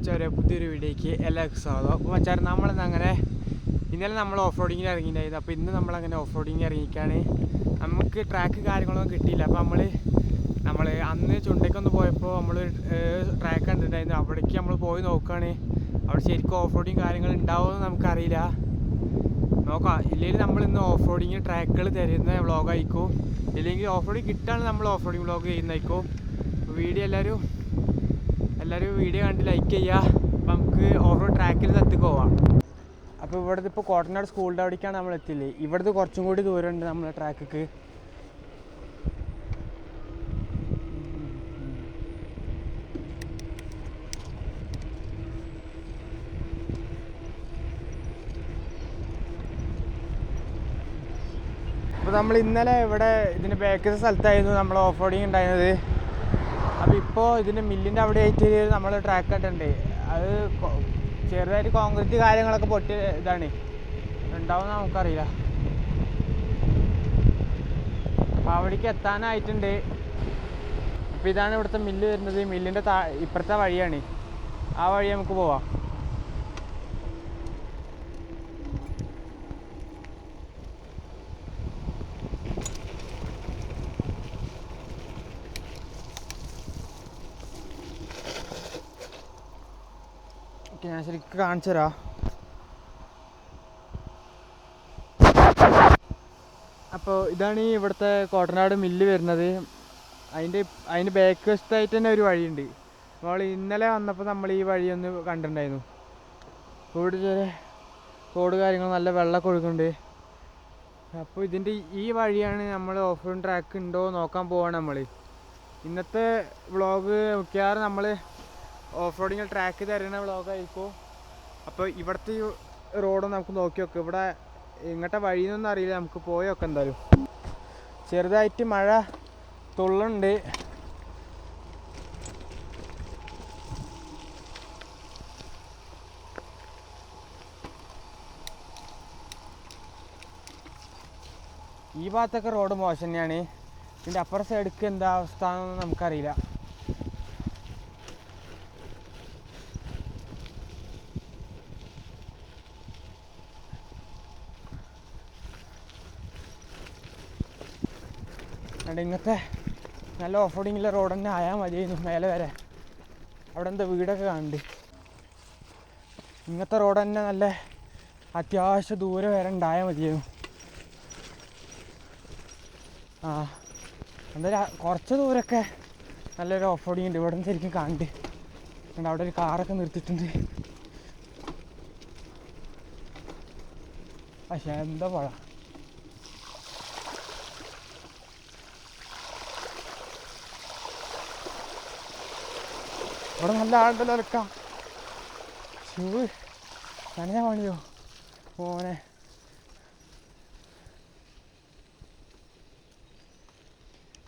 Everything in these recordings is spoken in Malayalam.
മച്ചാരെ പുതിയൊരു വീഡിയോയ്ക്ക് എല്ലാവർക്കും സ്വാഗതം. അപ്പോൾ മച്ചാർ നമ്മളിന്ന് അങ്ങനെ ഇന്നലെ നമ്മൾ ഓഫ് റോഡിങ്ങിന് ഇറങ്ങിയിട്ടുണ്ടായിരുന്നു. അപ്പോൾ ഇന്ന് നമ്മളങ്ങനെ ഓഫ് റോഡിങ്ങിന് ഇറങ്ങിക്കാണ് നമുക്ക് ട്രാക്ക് കാര്യങ്ങളൊന്നും കിട്ടിയില്ല. അപ്പോൾ നമ്മൾ നമ്മൾ അന്ന് ചുണ്ടയ്ക്കൊന്ന് പോയപ്പോൾ നമ്മൾ ട്രാക്ക് കണ്ടിട്ടുണ്ടായിരുന്നു. അവിടേക്ക് നമ്മൾ പോയി നോക്കുകയാണ്. അവിടെ ശരിക്കും ഓഫ് റോഡിങ് കാര്യങ്ങൾ ഉണ്ടാവുമെന്ന് നമുക്കറിയില്ല. നോക്കാം. ഇല്ലെങ്കിൽ നമ്മൾ ഇന്ന് ഓഫ് റോഡിങ് ട്രാക്കുകൾ തരുന്ന വ്ളോഗ് ആയിരിക്കും. ഇല്ലെങ്കിൽ ഓഫ് റോഡിങ് കിട്ടാണ് നമ്മൾ ഓഫ് റോഡിങ് വ്ളോഗ് ചെയ്യുന്നതായിരിക്കും. വീഡിയോ എല്ലാവരും എല്ലാവരും വീഡിയോ കണ്ട് ലൈക്ക് ചെയ്യുക അപ്പം നമുക്ക് ഓരോ ട്രാക്കിൽ തത്തിക്ക് പോവാം. അപ്പോൾ ഇവിടുത്തെ ഇപ്പോൾ കോട്ടനാട് സ്കൂളിന്റെ അവിടേക്കാണ് നമ്മൾ എത്തില്ലേ? ഇവിടുത്തെ കുറച്ചും കൂടി ദൂരമുണ്ട് നമ്മളെ ട്രാക്കിക്ക് അപ്പോൾ നമ്മൾ ഇന്നലെ ഇവിടെ ഇതിന്റെ ബാക്കിലെ സ്ഥലത്തായിരുന്നു നമ്മൾ ഓഫ് റോഡിങ് ഉണ്ടായിരുന്നത്. അപ്പോൾ ഇപ്പോൾ ഇതിന്റെ മില്ലിന്റെ അവിടെ ആയിട്ട് നമ്മൾ ട്രാക്ക് ഇട്ടുണ്ട് അത് ചെറുതായിട്ട് കോൺക്രീറ്റ് കാര്യങ്ങളൊക്കെ പൊട്ടി ഇതാണ്. ഉണ്ടാവുമെന്ന് നമുക്കറിയില്ല. അപ്പോൾ അവിടേക്ക് എത്താനായിട്ടുണ്ട്. അപ്പോൾ ഇതാണ് ഇവിടുത്തെ മില്ല് വരുന്നത്. മില്ലിന്റെ താ ഇപ്പുറത്തെ വഴിയാണ്. ആ വഴി നമുക്ക് പോവാം. ഓക്കെ ഞാൻ ശരിക്കും കാണിച്ചു തരാം അപ്പോൾ ഇതാണ് ഈ ഇവിടുത്തെ കോട്ടനാട് മില്ല് വരുന്നത്. അതിന്റെ അതിന്റെ ബാക്ക് വശത്തായിട്ട് തന്നെ ഒരു വഴിയുണ്ട്. അപ്പോൾ ഇന്നലെ വന്നപ്പോൾ നമ്മൾ ഈ വഴി ഒന്ന് കണ്ടിട്ടുണ്ടായിരുന്നു. ഇവിടെ ചെറിയ റോഡ് കാര്യങ്ങൾ നല്ല വെള്ളമൊക്കെ ഒഴുകുന്നുണ്ട്. അപ്പോൾ ഇതിന്റെ ഈ വഴിയാണ് നമ്മൾ ഓഫ് റോഡ് ട്രാക്ക് ഉണ്ടോ നോക്കാൻ പോവാണ് നമ്മൾ. ഇന്നത്തെ വ്ളോഗ് മിക്കവാറും നമ്മൾ ഓഫ് റോഡിങ് ട്രാക്ക് തരുന്ന വ്ളോഗായിരിക്കും അപ്പോൾ ഇവിടുത്തെ ഈ റോഡ് നമുക്ക് നോക്കി നോക്കാം. ഇവിടെ ഇങ്ങോട്ടെ വഴിയൊന്നും അറിയില്ല. നമുക്ക് പോയി നോക്കാം എന്തായാലും. ചെറുതായിട്ട് മഴ തുള്ളുണ്ട്. ഈ ഭാഗത്തൊക്കെ റോഡ് മോശം തന്നെയാണ്. ഇതിന്റെ അപ്പുറ സൈഡിക്ക് എന്താ അവസ്ഥ എന്നൊന്നും നമുക്കറിയില്ല. ഇങ്ങനത്തെ നല്ല ഓഫ് റോഡിങ്ങിലെ റോഡ് തന്നെ ആയാൽ മതിയായിരുന്നു മേലെ വരെ. അവിടെ എന്താ വീടൊക്കെ കാണുണ്ട് ഇങ്ങനത്തെ റോഡ് തന്നെ നല്ല അത്യാവശ്യം ദൂരെ വരെ ഉണ്ടായാൽ മതിയായിരുന്നു. ആ എന്തായാലും കുറച്ച് ദൂരമൊക്കെ നല്ലൊരു ഓഫ് റോഡിങ് ഉണ്ട്. ഇവിടെ നിന്ന് ശരിക്കും കാണുണ്ട് അതുകൊണ്ട് അവിടെ ഒരു കാറൊക്കെ നിർത്തിയിട്ടുണ്ട്. പക്ഷേ എന്താ പഴ ഇവിടെ നല്ല ആളുണ്ടല്ലോ ഇറക്കാം ഷൂ നനഞ്ഞ പണിയോ? മോനെ.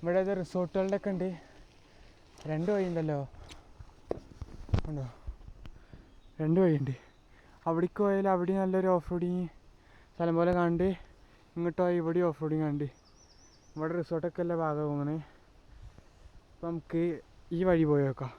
ഇവിടെ ഇത് റിസോർട്ടുകളുടെ ഒക്കെ ഉണ്ട്. രണ്ട് വഴിയുണ്ടല്ലോ. ഉണ്ടോ? രണ്ട് വഴിയുണ്ട്. അവിടേക്ക് പോയാൽ അവിടെ നല്ലൊരു ഓഫ് റോഡിങ് സ്ഥലം പോലെ കണ്ട് ഇങ്ങോട്ട് പോയി ഇവിടെ ഓഫ് റോഡിങ് കണ്ട്. ഇവിടെ റിസോർട്ടൊക്കെ അല്ല ഭാഗം അങ്ങനെ അപ്പം നമുക്ക് ഈ വഴി പോയേക്കാം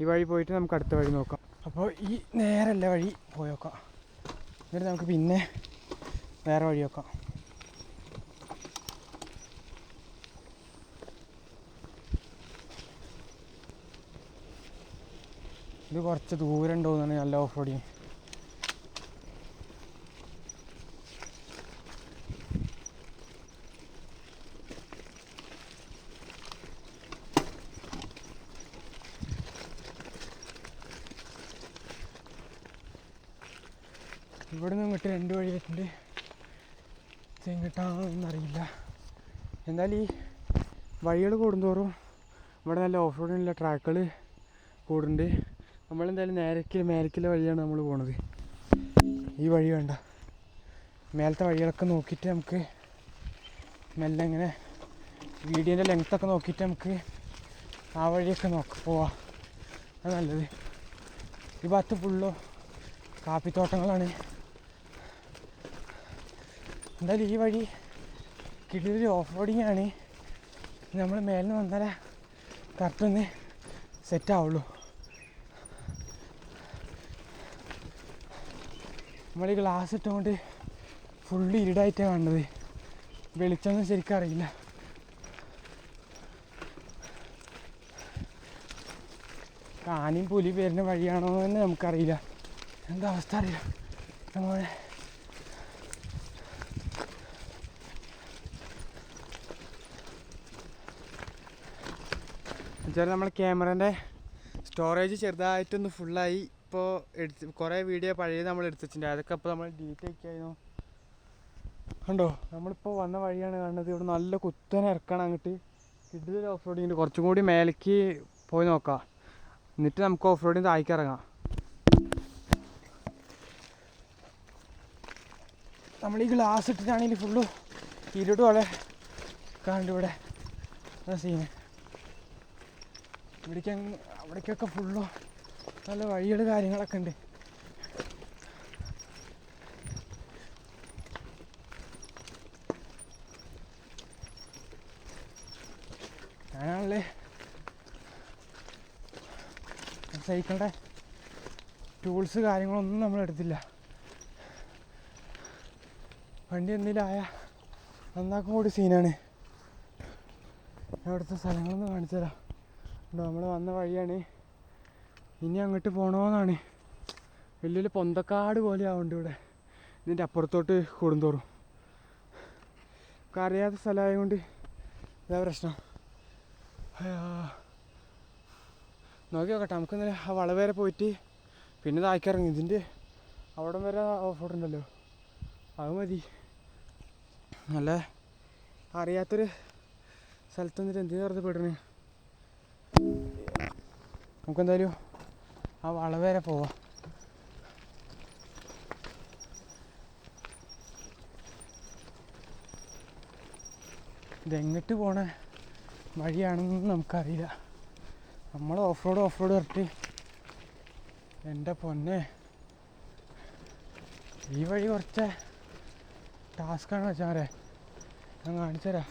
ഈ വഴി പോയിട്ട് നമുക്ക് അടുത്ത വഴി നോക്കാം. അപ്പോൾ ഈ നേരല്ല വഴി പോയി നോക്കാം എന്നിട്ട് നമുക്ക് പിന്നെ വേറെ വഴി നോക്കാം. ഇത് കുറച്ച് ദൂരം ഉണ്ടോ എന്നാണ് നല്ല ഓഫ് റോഡിങ് ഇവിടെ നിന്ന് ഇങ്ങോട്ട് രണ്ട് വഴി വെച്ചിട്ടുണ്ട് എങ്ങോട്ടാണെന്നറിയില്ല എന്നാൽ ഈ വഴികൾ കൂടുന്തോറും ഇവിടെ നല്ല ഓഫ് റോഡിനുള്ള ട്രാക്കുകൾ കൂടുന്നുണ്ട്. നമ്മളെന്തായാലും നേരക്കിൽ മേലക്കിലെ വഴിയാണ് നമ്മൾ പോണത്. ഈ വഴി വേണ്ട. മേലത്തെ വഴികളൊക്കെ നോക്കിയിട്ട് നമുക്ക് മെല്ലെ ഇങ്ങനെ വീഡിയോന്റെ ലെങ്ത്തൊക്കെ നോക്കിയിട്ട് നമുക്ക് ആ വഴിയൊക്കെ നോക്ക പോവാം. അത് നല്ലത്. ഈ ഭാഗത്ത് ഫുള്ളോ കാപ്പിത്തോട്ടങ്ങളാണ്. എന്തായാലും ഈ വഴി കിട്ടിയൊരു ഓഫ് റോഡിങ് ആണ് നമ്മൾ മേലിൽ വന്നാലേ കറക്റ്റ് ഒന്ന് സെറ്റ് ആവുള്ളൂ നമ്മൾ ഈ ഗ്ലാസ് ഇട്ടുകൊണ്ട് ഫുള്ള് ഇരുടായിട്ടാണ് കണ്ടത് വെളിച്ചൊന്നും ശരിക്കും അറിയില്ല. കാനിയും പുലി പേരിന്റെ വഴിയാണോ എന്ന് നമുക്കറിയില്ല. എന്താ അവസ്ഥ അറിയില്ല നമ്മൾ വെച്ചാൽ നമ്മൾ ക്യാമറേന്റെ സ്റ്റോറേജ് ചെറുതായിട്ടൊന്ന് ഫുള്ളായി ഇപ്പോൾ എടുത്ത് കുറേ വീഡിയോ പഴയത് നമ്മൾ എടുത്തിട്ടുണ്ട് അതൊക്കെ അപ്പോൾ നമ്മൾ ഡിലീറ്റ് ആക്കിയായിരുന്നു. കണ്ടോ? നമ്മളിപ്പോൾ വന്ന വഴിയാണ് കാണുന്നത്. ഇവിടെ നല്ല കുത്തനെ ഇറക്കണം അങ്ങോട്ട്. കിഡിൽ ഓഫ് റോഡിങ്ങിന് കുറച്ചും കൂടി മേലേക്ക് പോയി നോക്കാം. എന്നിട്ട് നമുക്ക് ഓഫ് റോഡിങ് താഴേക്ക് ഇറങ്ങാം. നമ്മൾ ഈ ഗ്ലാസ് ഇട്ടിട്ടാണെങ്കിൽ ഫുള്ള് ഇരുട് പോലെ. കാണുന്നുണ്ട് ഇവിടെ? സീന് ഇവിടേക്ക് അവിടേക്കൊക്കെ ഫുള്ളോ നല്ല വഴികൾ കാര്യങ്ങളൊക്കെ ഉണ്ട്. ഞാനാണല്ലേ സൈക്കിളിന്റെ ടൂൾസ് കാര്യങ്ങളൊന്നും നമ്മൾ എടുത്തില്ല. വണ്ടി എന്തെങ്കിലും ആയാൽ നന്നാക്കും കൂടി സീനാണ് അവിടുത്തെ സ്ഥലങ്ങളൊന്ന് കാണിച്ചു തരാം നമ്മൾ വന്ന വഴിയാണ്. ഇനി അങ്ങോട്ട് പോകണമെന്നാണ് വലിയൊരു പൊന്തക്കാട് പോലെ ആവുന്നുണ്ട് ഇവിടെ. ഇതിന്റെ അപ്പുറത്തോട്ട് കൂടുന്തോറും. അറിയാത്ത സ്ഥലമായതുകൊണ്ട് ഇതാ പ്രശ്നം. നോക്കി നോക്കട്ടെ നമുക്ക് ഇന്നലെ ആ വള വരെ പോയിട്ട് പിന്നെ താഴ്ക്കിറങ്ങി ഇതിന്റെ അവിടം വരെ ഓഫ് റോഡ് ഉണ്ടല്ലോ. അത് മതി. നല്ല അറിയാത്തൊരു സ്ഥലത്ത് വന്നിട്ട് എന്തിനു വെറുതെ പെടണേ നമുക്കെന്തായാലും ആ വള വരെ പോവാം. ഇതെങ്ങോട്ട് പോണ? വഴിയാണെന്ന് നമുക്കറിയില്ല. നമ്മൾ ഓഫ് റോഡ് ഓഫ് റോഡ് ഇറട്ടി എന്റെ പൊന്നെ ഈ വഴി കുറച്ച് ടാസ്ക്കാണ് വെച്ചാരെ. ഞാൻ കാണിച്ചു തരാം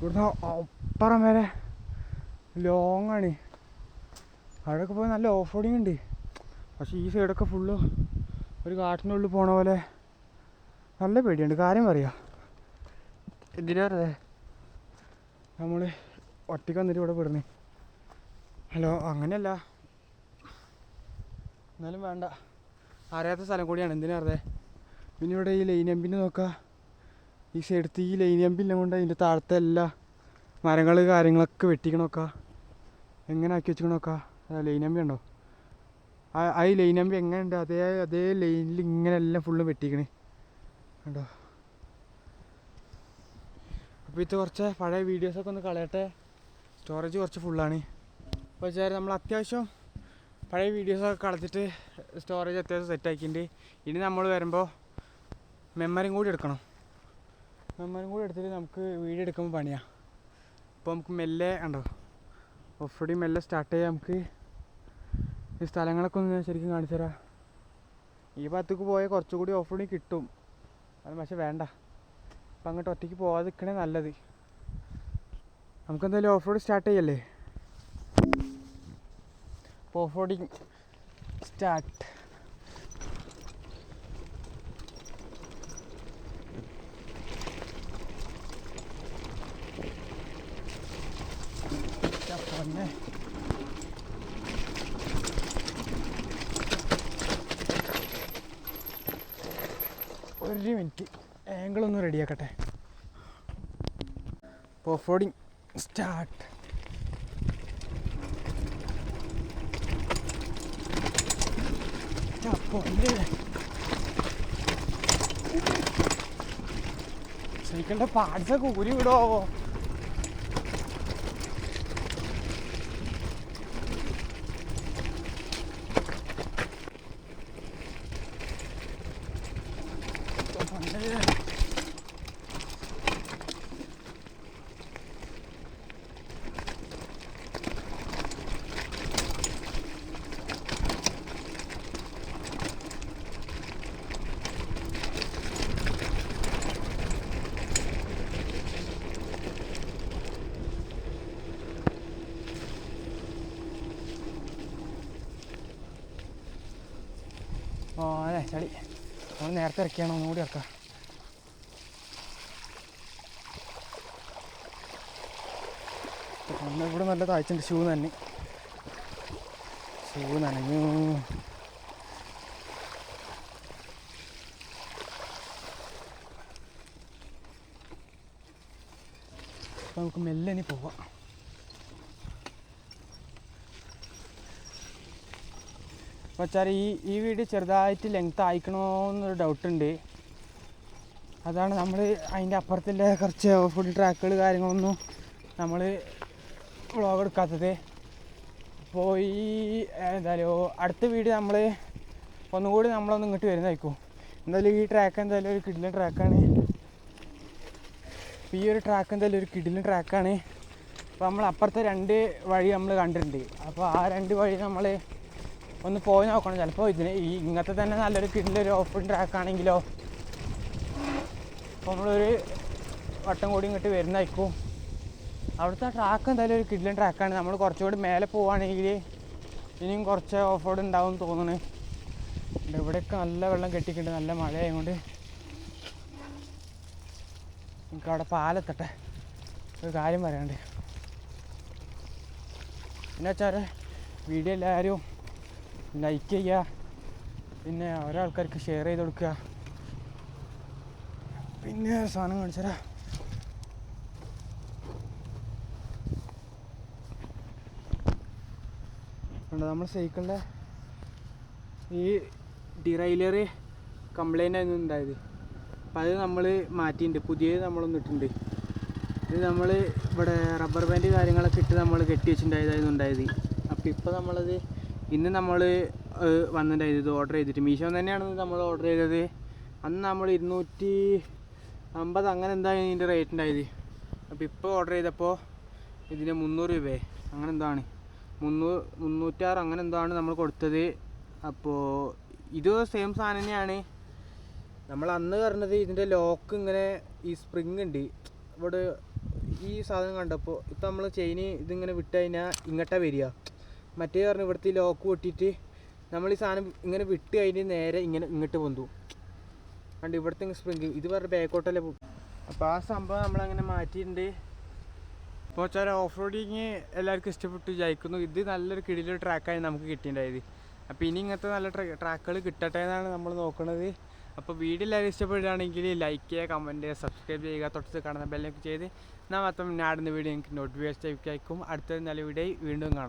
ഇവിടുന്ന് അപ്പുറം വരെ ലോങ് ആണ്. അവിടെയൊക്കെ പോയി നല്ല ഓഫ് റോഡിങ് ഉണ്ട്. പക്ഷേ ഈ സൈഡൊക്കെ ഫുള്ള് ഒരു കാട്ടിന്റെ ഉള്ളിൽ പോണ പോലെ നല്ല പേടിയുണ്ട്. കാര്യം പറയാം എന്തിനാ വെറുതെ? നമ്മൾ ഒറ്റയ്ക്ക് വന്നിട്ട് ഇവിടെ പെടുന്നേ. ഹലോ അങ്ങനെയല്ല. എന്നാലും വേണ്ട. അറിയാത്ത സ്ഥലം കൂടിയാണ്. എന്തിനാ വെറുതെ? പിന്നെ ഇവിടെ ഈ ലൈൻ എമ്പിന്റെ നോക്കാം. ഈ സൈഡത്ത് ഈ ലൈൻ എമ്പില്ല കൊണ്ട് അതിന്റെ താഴത്തെ എല്ലാ മരങ്ങൾ കാര്യങ്ങളൊക്കെ വെട്ടിക്കണോക്കാ. എങ്ങനെ ആക്കി വെച്ചിക്കണോക്കാ ലൈൻ അമ്പി ഉണ്ടോ? ആ ഈ ലൈൻ അമ്പി എങ്ങനെയുണ്ട്? അതേ അതേ ലൈനിൽ ഇങ്ങനെ എല്ലാം ഫുള്ളും വെട്ടിക്കണേ. കണ്ടോ? അപ്പോൾ ഇത് കുറച്ച് പഴയ വീഡിയോസൊക്കെ ഒന്ന് കളയട്ടെ? സ്റ്റോറേജ് കുറച്ച് ഫുള്ളാണ് അപ്പോൾ വെച്ചാൽ നമ്മൾ അത്യാവശ്യം പഴയ വീഡിയോസൊക്കെ കളച്ചിട്ട് സ്റ്റോറേജ് അത്യാവശ്യം സെറ്റ് ആക്കിയിട്ടുണ്ട്. ഇനി നമ്മൾ വരുമ്പോൾ മെമ്മറിയും കൂടി എടുക്കണം. മെമ്മറിയും കൂടി എടുത്തിട്ട് നമുക്ക് വീഡിയോ എടുക്കുമ്പോൾ പണിയാണ് അപ്പോൾ നമുക്ക് മെല്ലെ ഉണ്ടോ ഓഫ് മെല്ലെ സ്റ്റാർട്ട് ചെയ്യാം നമുക്ക്. ഈ സ്ഥലങ്ങളൊക്കെ ഒന്ന് ശരിക്കും കാണിച്ചു തരാം. ഈ ഭാഗത്തേക്ക് പോയാൽ കുറച്ചുകൂടി ഓഫ് റോഡിങ് കിട്ടും. അത് പക്ഷെ വേണ്ട. അപ്പം അങ്ങോട്ട് ഒറ്റയ്ക്ക് പോകാതെ നിൽക്കണേ നല്ലത്. നമുക്കെന്തായാലും ഓഫ് റോഡ് സ്റ്റാർട്ട് ചെയ്യല്ലേ? ഓഫ് റോഡിങ് സ്റ്റാർട്ട് പൊന്നെ ഒരു മിനിറ്റ് ആംഗിൾ ഒന്ന് റെഡിയാക്കട്ടെ ഓഫ് റോഡിങ് സ്റ്റാർട്ട് സൈക്കിളിന്റെ പാർട്സൊക്കെ ഊരി വിടുവോ? ചളി. നമ്മൾ നേരത്തെ ഇറക്കിയാണോ? ഒന്നുകൂടി ഇറക്കാം. ഇവിടെ നല്ല താഴ്ചയുണ്ട് ഷൂ തന്നെ ഷൂ നനഞ്ഞു. നമുക്ക് മെല്ലെ ഇനി പോവാം. അപ്പോൾ വെച്ചാൽ ഈ ഈ വീട് ചെറുതായിട്ട് ലെങ്ത് ആയിക്കണമെന്നൊരു ഡൗട്ട് ഉണ്ട്. അതാണ് നമ്മൾ അതിന്റെ അപ്പുറത്തുള്ള കുറച്ച് ഫുൾ ട്രാക്കുകൾ കാര്യങ്ങളൊന്നും നമ്മൾ വ്ളോഗ് എടുക്കാത്തത്. അപ്പോൾ ഈ എന്തായാലും അടുത്ത വീട് നമ്മൾ ഒന്നുകൂടി നമ്മളൊന്ന് ഇങ്ങോട്ട് വരുന്നതായിരിക്കും. എന്തായാലും ഈ ട്രാക്ക് എന്തായാലും ഒരു കിടിലൻ ട്രാക്കാണ് അപ്പോൾ ഈ ഒരു ട്രാക്ക് എന്തായാലും ഒരു കിടിലൻ ട്രാക്കാണ് അപ്പോൾ നമ്മൾ അപ്പുറത്തെ രണ്ട് വഴി നമ്മൾ കണ്ടിട്ടുണ്ട്. അപ്പോൾ ആ രണ്ട് വഴി നമ്മൾ ഒന്ന് പോയി നോക്കണം. ചിലപ്പോൾ ഇതിന് ഈ ഇങ്ങനത്തെ തന്നെ നല്ലൊരു കിടിലൊരു ഓഫ് ട്രാക്ക് ആണെങ്കിലോ അപ്പോൾ നമ്മളൊരു വട്ടം കൂടി ഇങ്ങോട്ട് വരുന്നതായിരിക്കും. അവിടുത്തെ ട്രാക്ക് എന്തായാലും ഒരു കിഡിലൻ ട്രാക്കാണ് നമ്മൾ കുറച്ചുകൂടി മേലെ പോവുകയാണെങ്കിൽ ഇനിയും കുറച്ച് ഓഫ് റോഡ് ഉണ്ടാവും തോന്നുന്നു. ഇവിടെയൊക്കെ നല്ല വെള്ളം കെട്ടിക്കുന്നുണ്ട് നല്ല മഴ ആയതുകൊണ്ട് എനിക്ക് അവിടെ പാലെത്തട്ടെ. ഒരു കാര്യം പറയാണ്ട് പിന്നെ വെച്ചാൽ വീഡിയോ എല്ലാവരും ലൈക്ക് ചെയ്യുക. പിന്നെ ഓരോ ആൾക്കാർക്ക് ഷെയർ ചെയ്ത് കൊടുക്കുക. പിന്നെ സാധനം കാണിച്ചാ ഉണ്ട് നമ്മൾ സൈക്കിളിന്റെ ഈ ഡിറൈലർ കംപ്ലൈന്റ് ആയിരുന്നു ഉണ്ടായത്. അപ്പം അത് നമ്മൾ മാറ്റിയിട്ടുണ്ട്. പുതിയത് നമ്മൾ ഇട്ടിട്ടുണ്ട്. ഇത് നമ്മൾ ഇവിടെ റബ്ബർ ബാൻഡ് കാര്യങ്ങളൊക്കെ ഇട്ട് നമ്മൾ കെട്ടി വെച്ചിട്ടുണ്ടായതായിരുന്നു ഉണ്ടായത്. അപ്പോൾ ഇപ്പോൾ നമ്മളത് ഇന്ന് നമ്മൾ വന്നിട്ടുണ്ടായത് ഓർഡർ ചെയ്തിട്ട്. മീഷോ തന്നെയാണ് നമ്മൾ ഓർഡർ ചെയ്തത്. അന്ന് നമ്മൾ ഇരുന്നൂറ്റി അമ്പത് അങ്ങനെ എന്താ ഇതിന്റെ റേറ്റ് ഉണ്ടായത്. അപ്പോൾ ഇപ്പോൾ ഓർഡർ ചെയ്തപ്പോൾ ഇതിന് മുന്നൂറ് രൂപയെ അങ്ങനെ എന്താണ്? മുന്നൂറ് മുന്നൂറ്റാറ് അങ്ങനെ എന്താണ് നമ്മൾ കൊടുത്തത്. അപ്പോൾ ഇത് സെയിം സാധനം തന്നെയാണ്. നമ്മൾ അന്ന് പറഞ്ഞത് ഇതിന്റെ ലോക്ക് ഇങ്ങനെ ഈ സ്പ്രിങ് ഉണ്ട്. ഇവിടെ ഈ സാധനം കണ്ടപ്പോൾ ഇപ്പം നമ്മൾ ചെയിന് ഇതിങ്ങനെ വിട്ട് കഴിഞ്ഞാൽ ഇങ്ങോട്ടാണ് വരിക. മറ്റേ പറഞ്ഞു ഇവിടുത്തെ ഈ ലോക്ക് പൊട്ടിയിട്ട് നമ്മൾ ഈ സാധനം ഇങ്ങനെ വിട്ട് കഴിഞ്ഞ് നേരെ ഇങ്ങനെ ഇങ്ങോട്ട് പൊന്തു. കണ്ട്? ഇവിടുത്തെ സ്പ്രിങ് ഇത് പറഞ്ഞ ബാക്കോട്ടല്ലേ അപ്പോൾ ആ സംഭവം നമ്മളങ്ങനെ മാറ്റിയിട്ടുണ്ട്. ഇപ്പോൾ വെച്ചാൽ ഓഫ് റോഡിങ് എല്ലാവർക്കും ഇഷ്ടപ്പെട്ടു വിചാരിക്കുന്നു. ഇത് നല്ലൊരു കിടിലൊരു ട്രാക്കായി നമുക്ക് കിട്ടിയിട്ടുണ്ടായത്. അപ്പോൾ ഇനി ഇങ്ങനത്തെ നല്ല ട്രാക്കുകൾ കിട്ടട്ടെ എന്നാണ് നമ്മൾ നോക്കുന്നത് അപ്പോൾ വീഡിയോ എല്ലാവരും ഇഷ്ടപ്പെടുകയാണെങ്കിൽ ലൈക്ക് ചെയ്യുക കമന്റ് ചെയ്യുക സബ്സ്ക്രൈബ് ചെയ്യുക. തൊട്ടത്ത് കാണുന്ന ബെല്ലൊക്കെ ചെയ്ത്. നാം മാത്രം ഞാൻ അടുന്ന വീഡിയോ എനിക്ക് നോട്ടിഫിക്കേഷൻ അയക്കും അടുത്ത നല്ല വീഡിയോ വീണ്ടും കാണാം.